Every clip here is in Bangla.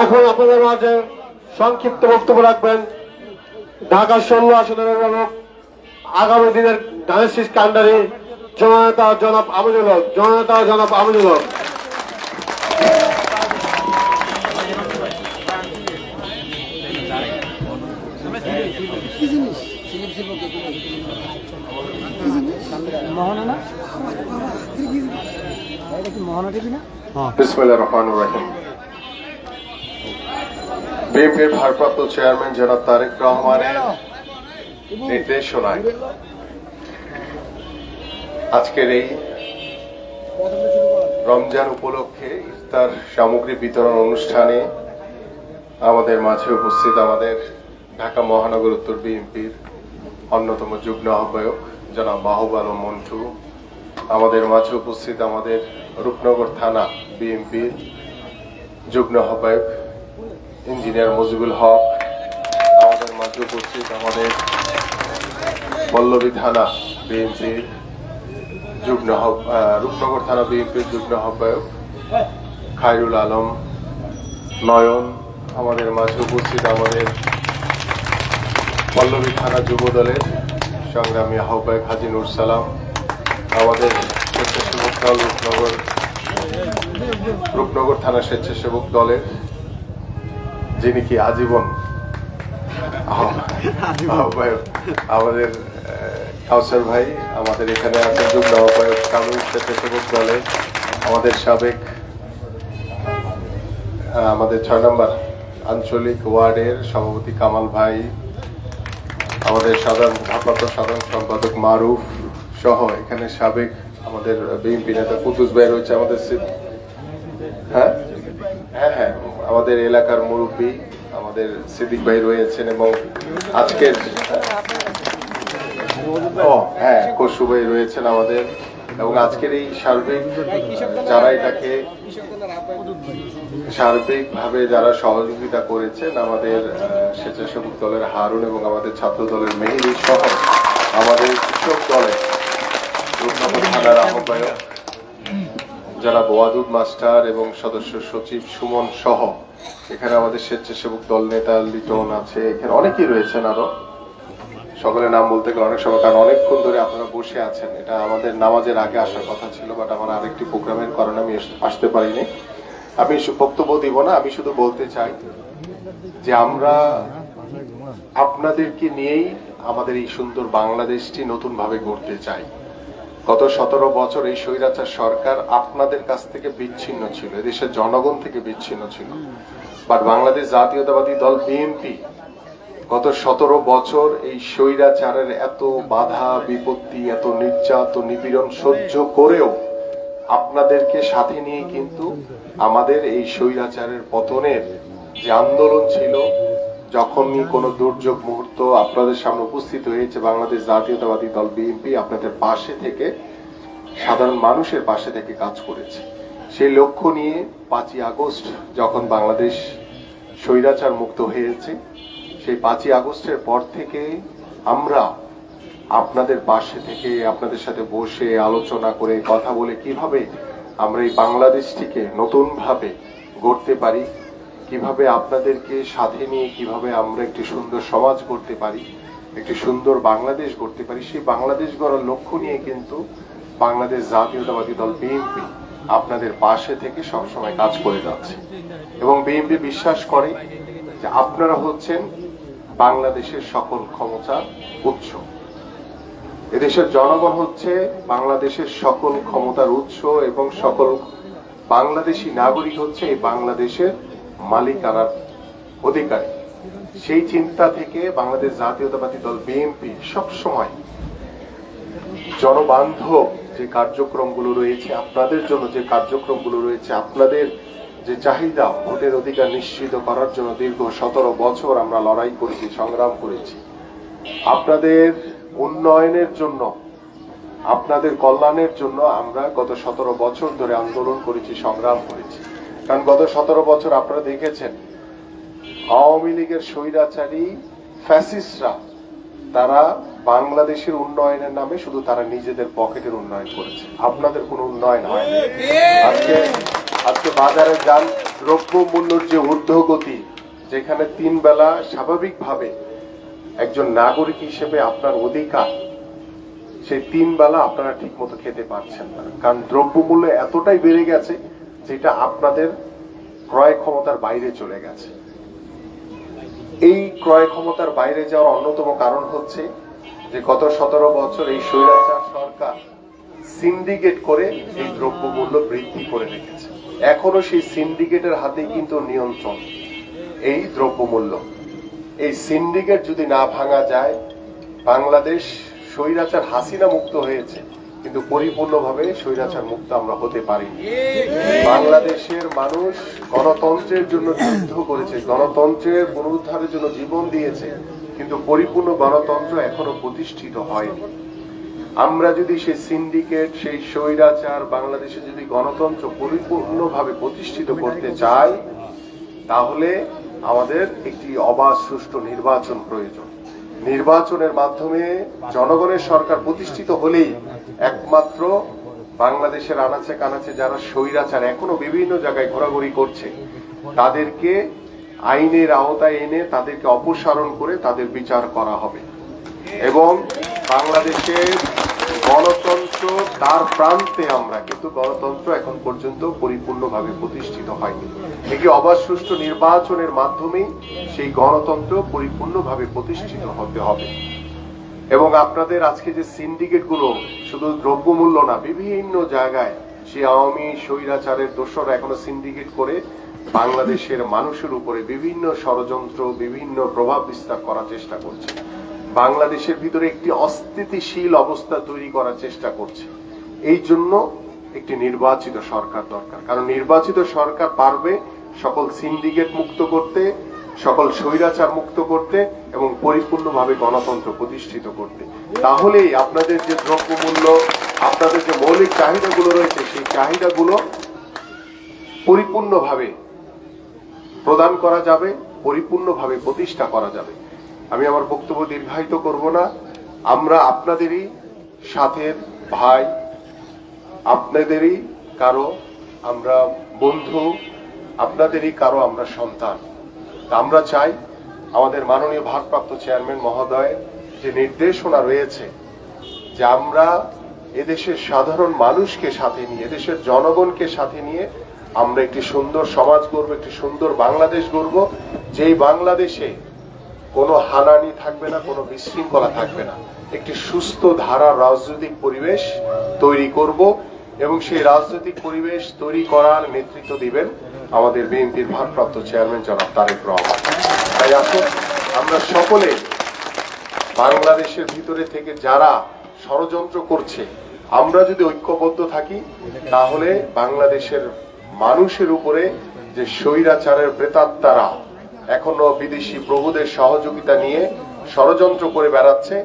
এখন আপনাদের মাঝে সংক্ষিপ্ত বক্তব্য রাখবেন। ঢাকা ষোলো আসনের অভিভাবক আগামী দিনের ডায়ালিসিস কান্ডারি জননেতা জনাব আমিনুল হক, জননেতা জনাব আমিনুল হক। মোহনা এটা কি মোহনা টিভি না? বিসমিল্লাহ রহমান রাহিম। বিএনপির ভারপ্রাপ্ত চেয়ারম্যান জনাব তারেক রহমানের নির্দেশনায় আজকের এই রমজান উপলক্ষে ইফতার সামগ্রী বিতরণ অনুষ্ঠানে আমাদের মাঝে উপস্থিত আমাদের ঢাকা মহানগর উত্তর বিএনপির অন্যতম যুগ্ম আহ্বায়ক, জনাব মাহবুব মন্টু। আমাদের মাঝে উপস্থিত আমাদের রূপনগর থানা বিএনপির যুগ্ম আহ্বায়ক, ইঞ্জিনিয়ার মজিবুল হক। আমাদের মাঝে উপস্থিত আমাদের পল্লবী থানা বিএনপির যুগ্ম রূপনগর থানা বিএনপির যুগ্ম আহ্বায়ক, খায়রুল আলম নয়ন। আমাদের মাঝে উপস্থিত আমাদের পল্লবী থানা যুব দলের সংগ্রামী আহ্বায়ক হাজি নুর সালাম, আমাদের স্বেচ্ছাসেবক দল রূপনগর রূপনগর থানা স্বেচ্ছাসেবক দলের, যিনি কি আজীবন আহ- আহ্বায়ক, আমাদের কাউসার ভাই, আমাদের এখানে আছেন যুগ্ম আহ্বায়ক কামিল স্বেচ্ছাসেবক দলের, আমাদের সাবেক আমাদের ছয় নম্বর আঞ্চলিক ওয়ার্ডের সভাপতি কামাল ভাই আমাদের সাধারণ ভারপ্রাপ্ত সাধারণ সম্পাদক মারুফ সহ এখানে সাবেক আমাদের বিএনপি নেতা কুতুস ভাই রয়েছে আমাদের হ্যাঁ? হ্যাঁ হ্যাঁ। আমাদের এলাকার মুরব্বী, আমাদের সিদ্দিক ভাই রয়েছেন এবং আজকের ও হ্যাঁ কসু ভাই রয়েছেন আমাদের। এবং আজকের এই সার্বিক যারা এটাকে সার্বিকভাবে যারা সহযোগিতা করেছেন আমাদের স্বেচ্ছাসেবক দলের হারুন এবং আমাদের ছাত্র দলের মেহেদি সহ আমাদের কৃষক রূপনগর থানার আহ্বায়ক যারা বোয়াদুদ মাস্টার এবং সদস্য সচিব সুমন সহ, এখানে আমাদের স্বেচ্ছাসেবক দল নেতা লিটন আছে, এখানে অনেকেই রয়েছেন আরও। সকলের নাম বলতে গেলে অনেক সময়, কারণ অনেকক্ষণ ধরে আপনারা বসে আছেন। এটা আমাদের নামাজের আগে আসার কথা ছিল বাট আমার আরেকটি প্রোগ্রামের কারণে আমি আসতে পারিনি। আমি বক্তব্য দিব না, আমি শুধু বলতে চাই যে আমরা আপনাদেরকে নিয়েই আমাদের এই সুন্দর বাংলাদেশটি নতুন ভাবে গড়তে চাই। গত সতেরো বছর এই স্বৈরাচার সরকার আপনাদের কাছ থেকে বিচ্ছিন্ন ছিল, এদেশের জনগণ থেকে বিচ্ছিন্ন ছিল। বাট বাংলাদেশ জাতীয়তাবাদী দল বিএনপি গত সতেরো বছর এই স্বৈরাচারের এত বাধা, বিপত্তি, এত নির্যাতন, নিপীড়ন সহ্য করেও আপনাদেরকে সাথে নিয়ে কিন্তু আমাদের এই স্বৈরাচারের পতনের যে আন্দোলন ছিল, যখনই কোনো দুর্যোগ মুহূর্ত আপনাদের সামনে উপস্থিত হয়েছে, বাংলাদেশ জাতীয়তাবাদী দল বিএনপি আপনাদের পাশে থেকে, সাধারণ মানুষের পাশে থেকে কাজ করেছে। সেই লক্ষ্য নিয়ে পাঁচই আগস্ট যখন বাংলাদেশ স্বৈরাচার মুক্ত হয়েছে, সেই পাঁচই আগস্টের পর থেকে আমরা আপনাদের পাশে থেকে, আপনাদের সাথে বসে আলোচনা করে কথা বলে কীভাবে আমরা এই বাংলাদেশটিকে নতুনভাবে গড়তে পারি, কীভাবে আপনাদেরকে সাথে নিয়ে কীভাবে আমরা একটি সুন্দর সমাজ গড়তে পারি, একটি সুন্দর বাংলাদেশ গড়তে পারি, সেই বাংলাদেশ গড়ার লক্ষ্য নিয়ে কিন্তু বাংলাদেশ জাতীয়তাবাদী দল বিএনপি আপনাদের পাশে থেকে সবসময় কাজ করে যাচ্ছে। এবং বিএনপি বিশ্বাস করে যে আপনারা হচ্ছেন বাংলাদেশের সকল ক্ষমতার উৎস। এদেশের জনগণ হচ্ছে বাংলাদেশের সকল ক্ষমতার উৎস এবং সকল বাংলাদেশি নাগরিক হচ্ছে এই বাংলাদেশের মালিকানার অধিকারী। সেই চিন্তা থেকে বাংলাদেশ জাতীয়তাবাদী দল বিএনপি সবসময় জনবান্ধব যে কার্যক্রমগুলো রয়েছে, আপনাদের জন্য যে কার্যক্রমগুলো রয়েছে, আপনাদের যে চাহিদা, ভোটের অধিকার নিশ্চিত করার জন্য দীর্ঘ সতেরো বছর আমরা লড়াই করেছি, সংগ্রাম করেছি। আপনাদের উন্নয়নের জন্য, আপনাদের কল্যাণের জন্য আমরা গত সতেরো বছর ধরে আন্দোলন করেছি, সংগ্রাম করেছি। কারণ গত সতেরো বছর আপনারা দেখেছেন, আওয়ামী লীগের স্বৈরাচারী ফ্যাসিস্টরা, তারা বাংলাদেশের উন্নয়নের নামে শুধু তারা নিজেদের পকেটের উন্নয়ন করেছে। আপনাদের কোনো উন্নয়ন হয়নি। আজকে আজকে বাজারে যান দ্রব্য মূল্যর যে ঊর্ধ্বগতি, যেখানে তিন বেলা স্বাভাবিকভাবে একজন নাগরিক হিসেবে আপনার অধিকার, সেই তিন বেলা আপনারা ঠিক মতো খেতে পারছেন না। কারণ দ্রব্যমূল্য এতটাই বেড়ে গেছে যেটা আপনাদের ক্রয় ক্ষমতার বাইরে চলে গেছে। এই ক্রয় ক্ষমতার বাইরে যাওয়ার অন্যতম কারণ হচ্ছে যে গত সতেরো বছর এই স্বৈরাচার সরকার সিন্ডিকেট করে এই দ্রব্যমূল্য বৃদ্ধি করে রেখেছে। এখনও সেই সিন্ডিকেটের হাতেই কিন্তু নিয়ন্ত্রণ এই দ্রব্যমূল্য। এই সিন্ডিকেট যদি না ভাঙা যায়, বাংলাদেশ স্বৈরাচার হাসিনা মুক্ত হয়েছে, কিন্তু পরিপূর্ণভাবে স্বৈরাচার মুক্ত আমরা হতে পারি বাংলাদেশের মানুষ গণতন্ত্রের জন্য যুদ্ধ করেছে, গণতন্ত্রের পুনরুদ্ধারের জন্য জীবন দিয়েছে, কিন্তু পরিপূর্ণ গণতন্ত্র এখনও প্রতিষ্ঠিত হয়নি। আমরা যদি সেই সিন্ডিকেট, সেই স্বৈরাচার, বাংলাদেশে যদি গণতন্ত্র পরিপূর্ণভাবে প্রতিষ্ঠিত করতে চাই, তাহলে আমাদের একটি অবাধ সুষ্ঠু নির্বাচন প্রয়োজন। নির্বাচনের মাধ্যমে জনগণের সরকার প্রতিষ্ঠিত হলেই একমাত্র বাংলাদেশের আনাচে কানাচে যারা স্বৈরাচার, এখনও বিভিন্ন জায়গায় ঘোরাঘুরি করছে, তাদেরকে আইনের আওতায় এনে তাদেরকে অপসারণ করে তাদের বিচার করা হবে। এবং বাংলাদেশের গণতন্ত্র তার প্রান্তে আমরা, কিন্তু গণতন্ত্র এখন পর্যন্ত পরিপূর্ণভাবে প্রতিষ্ঠিত হয়নি। একটি অবাধ সুষ্ঠু নির্বাচনের মাধ্যমেই সেই গণতন্ত্র পরিপূর্ণভাবে প্রতিষ্ঠিত হতে হবে। এবং আপনাদের আজকে যে সিন্ডিকেটগুলো শুধু দ্রব্যমূল্য না, বিভিন্ন জায়গায় সে আওয়ামী স্বৈরাচারের দোষরা এখনও সিন্ডিকেট করে বাংলাদেশের মানুষের উপরে বিভিন্ন ষড়যন্ত্র, বিভিন্ন প্রভাব বিস্তার করার চেষ্টা করছে। বাংলাদেশের ভিতরে একটি অস্থিতিশীল অবস্থা তৈরি করার চেষ্টা করছে। এই জন্য একটি নির্বাচিত সরকার দরকার। কারণ নির্বাচিত সরকার পারবে সকল সিন্ডিকেট মুক্ত করতে, সকল স্বৈরাচার মুক্ত করতে এবং পরিপূর্ণভাবে গণতন্ত্র প্রতিষ্ঠিত করতে। তাহলেই আপনাদের যে দ্রব্যমূল্য, আপনাদের যে মৌলিক চাহিদাগুলো রয়েছে, সেই চাহিদাগুলো পরিপূর্ণভাবে প্রদান করা যাবে, পরিপূর্ণভাবে প্রতিষ্ঠা করা যাবে। আমি আমার বক্তব্য দীর্ঘায়িত করব না। আমরা আপনাদেরই সাথের ভাই, আপনাদেরই কারও আমরা বন্ধু, আপনাদেরই কারও আমরা সন্তান। আমরা চাই আমাদের মাননীয় ভারপ্রাপ্ত চেয়ারম্যান মহোদয়ের যে নির্দেশনা রয়েছে যে আমরা এদেশের সাধারণ মানুষকে সাথে নিয়ে, এদেশের জনগণকে সাথে নিয়ে আমরা একটি সুন্দর সমাজ গড়ব, একটি সুন্দর বাংলাদেশ গড়ব, যেই বাংলাদেশে কোনো হানানি থাকবে না, কোনো বিশৃঙ্খলা থাকবে না। একটি সুস্থ ধারা রাজনৈতিক পরিবেশ তৈরি করব এবং সেই রাজনৈতিক পরিবেশ তৈরি করার নেতৃত্ব দিবেন আমাদের বিএনপির ভারপ্রাপ্ত চেয়ারম্যান জনাব তারেক রহমান। তাই আসুন, আমরা সকলে বাংলাদেশের ভিতরে থেকে যারা ষড়যন্ত্র করছে, আমরা যদি ঐক্যবদ্ধ থাকি, তাহলে বাংলাদেশের মানুষের উপরে যে স্বৈরাচারের প্রেতাত্মারা এখনও বিদেশি প্রভুদের সহযোগিতা নিয়ে ষড়যন্ত্র করে বেড়াচ্ছে।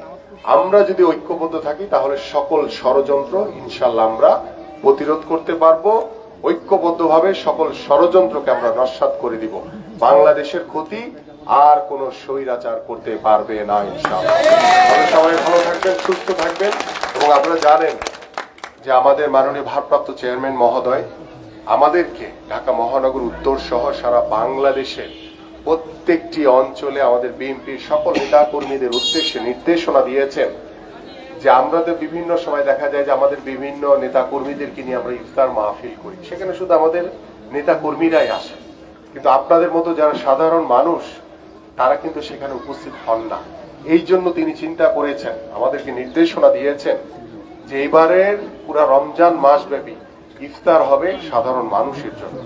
আমরা যদি ঐক্যবদ্ধ থাকি, তাহলে সকল ষড়যন্ত্র ইনশাল্লাহ আমরা প্রতিরোধ করতে পারব। ঐক্যবদ্ধভাবে সকল ষড়যন্ত্রকে আমরা নস্বাত করে দিব। বাংলাদেশের ক্ষতি আর কোন স্বৈরাচার করতে পারবে না ইনশাআল্লাহ। সবাই ভালো থাকবেন, সুস্থ থাকবেন এবং আপনারা জানেন যে আমাদের মাননীয় ভারপ্রাপ্ত চেয়ারম্যান মহোদয় আমাদেরকে ঢাকা মহানগর উত্তর সহ সারা বাংলাদেশের প্রত্যেকটি অঞ্চলে আমাদের বিএনপির সকল নেতা কর্মীদের উদ্দেশ্যে নির্দেশনা দিয়েছেন যে আমরা তো বিভিন্ন সময় দেখা যায় যে আমাদের বিভিন্ন নেতা কর্মীদেরকে নিয়ে আমরা ইফতার মাহফিল করি। সেখানে শুধু আমাদের নেতা কর্মীরাই আসে। কিন্তু আপনাদের মতো যারা সাধারণ মানুষ, তারা কিন্তু সেখানে উপস্থিত হন না। এই জন্য তিনি চিন্তা করেছেন, আমাদেরকে নির্দেশনা দিয়েছেন যে এবারের পুরা রমজান মাসব্যাপী ইফতার হবে সাধারণ মানুষের জন্য।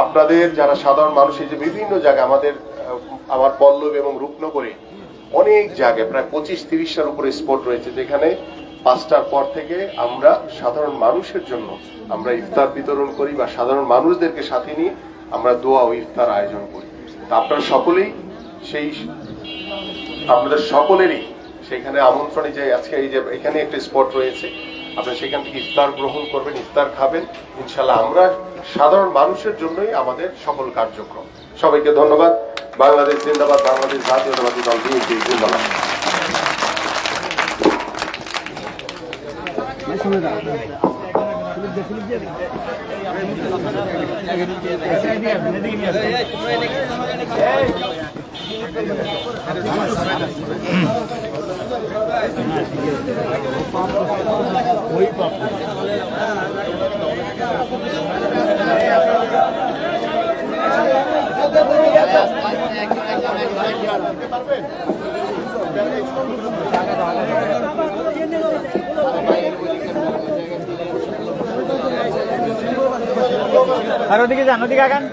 আপনাদের যারা সাধারণ মানুষ, এই যে বিভিন্ন জায়গায় আমাদের আমার পল্লব এবং রূপনগরে অনেক জায়গায়, প্রায় পঁচিশ তিরিশটার উপরে স্পট রয়েছে, যেখানে পাঁচটার পর থেকে আমরা সাধারণ মানুষের জন্য আমরা ইফতার বিতরণ করি বা সাধারণ মানুষদেরকে সাথে নিয়ে আমরা দোয়া ও ইফতার আয়োজন করি। তা আপনারা সকলেই সেই, আপনাদের সকলেরই সেখানে আমন্ত্রণে যে আজকে এই যে, এখানে একটা স্পট রয়েছে আপনারা সেখান থেকে ইফতার গ্রহণ করবেন ইফতার খাবেন ইনশাল্লাহ আমরা সাধারণ মানুষের জন্যই আমাদের সকল কার্যক্রম সবাইকে ধন্যবাদ বাংলাদেশ জিন্দাবাদ বাংলাদেশ জাতীয়তাবাদী দল বিএনপি জিন্দাবাদ আর ওদিকে যান ওদিকে আগান।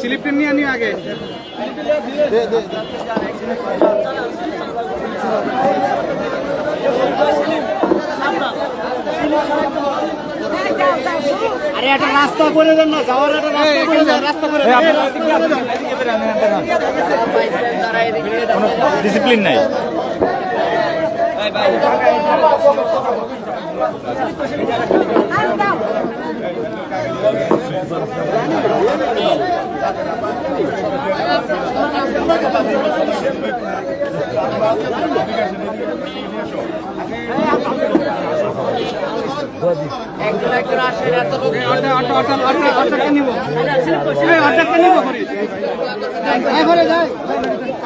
স্লিপটা নিয়ে নিয়ে আগে। আরে একটা রাস্তা করে দেন না যাওয়ার একটা রাস্তা করে দেন রাস্তা করে ডিসিপ্লিন নাই। একজন একজন আসেন এত লোক অর্ডার অর্ডার অর্ডার অর্ডার অর্ডারটা নিব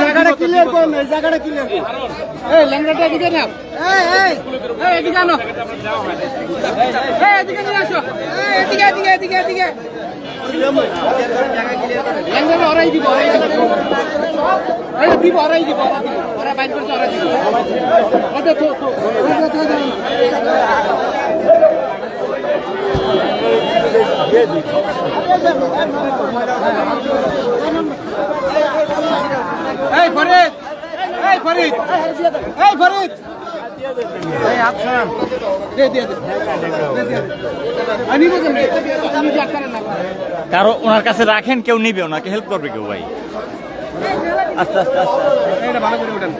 জায়গাটা ক্লিয়ার করুন এই জায়গাটা ক্লিয়ার এই ল্যাংড়াটা এদিকে না এই এই এই এদিকে আনো এই এদিকে নিয়ে আসো এই এদিকে এদিকে এদিকে এদিকে ল্যাংড়াটা ওরাই দিব ওরাই দিব এই দিব ওরাই দিব এই ফরিদ! এই ফরিদ! এই ফরিদ! কারও ওনার কাছে রাখেন কেউ নিবে ওনাকে হেল্প করবে কেউ ভাই? আস্তে আস্তে আস্তে। এটা ভালো করে উঠান।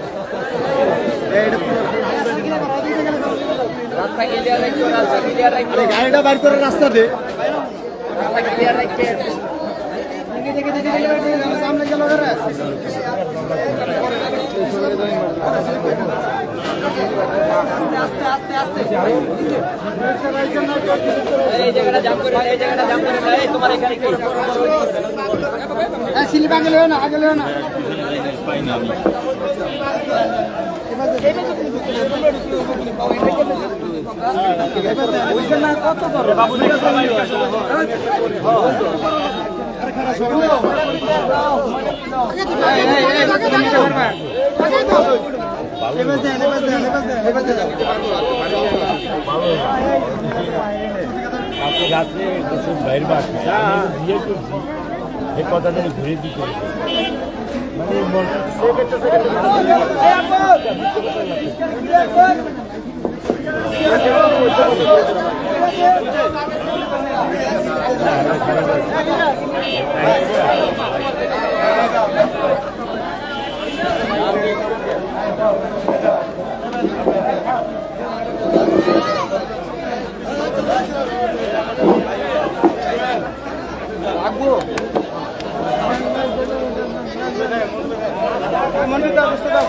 গাড়িটা বার করে রাস্তা দে। স্লিপ আগে না আগে লেও না কালকে রাত্রে বাইর আমি বিয়ে করছি এই কথাটা ঘুরে দিতে মন- মন্দিরটা অবস্থা দাও